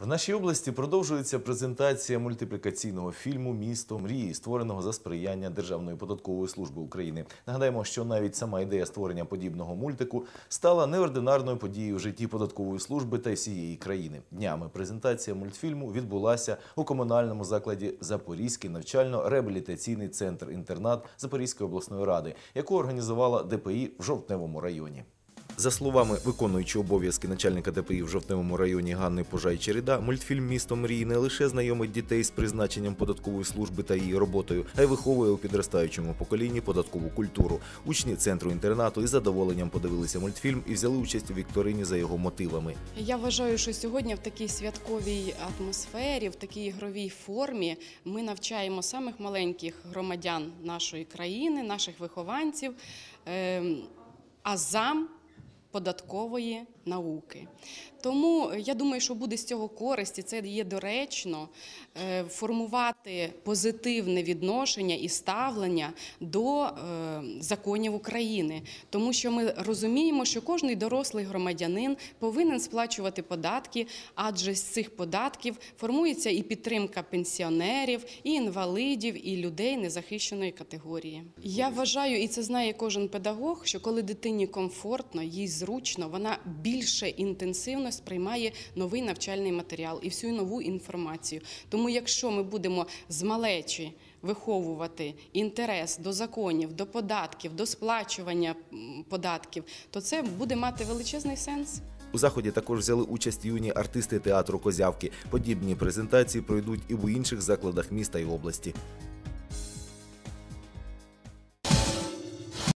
В нашій області продовжується презентація мультиплікаційного фільму Місто мрії, створеного за сприяння Державної податкової служби України. Нагадаємо, що навіть сама ідея створення подібного мультику стала неординарною подією в житті податкової служби та всієї країни. Днями презентація мультфільму відбулася у комунальному закладі Запорізький навчально-реабілітаційний центр інтернат Запорізької обласної ради, яку організувала ДПІ в жовтневому районі. За словами виконуючої обов'язки начальника ДПІ в жовтневому районі Ганни Пожай-Череда, мультфільм Місто мрії не лише знайомить дітей з призначенням податкової служби та її роботою, а й виховує у підростаючому поколінні податкову культуру. Учні центру інтернату із задоволенням подивилися мультфільм і взяли участь у вікторині за його мотивами. Я вважаю, що сьогодні в такій святковій атмосфері, в такій ігровій формі ми навчаємо самих маленьких громадян нашої країни, наших вихованців, ем, азам податкової науки. Тому я думаю, що буде з цього користь, і це є доречно е, формувати позитивне відношення і ставлення до е, законів України, тому що ми розуміємо, що кожний дорослий громадянин повинен сплачувати податки, адже з цих податків формується і підтримка пенсіонерів, і інвалидів, і людей незахищеної категорії. Я вважаю, і це знає кожен педагог, що коли дитині комфортно, їй зручно, вона більше інтенсивно сприймає новий навчальний матеріал і всю нову інформацію. Тому, якщо ми будемо з малечі виховувати інтерес до законів, до податків, до сплачування податків, то це буде мати величезний сенс. У заході також взяли участь юні артисти театру Козявки. Подібні презентації пройдуть і в інших закладах міста і області.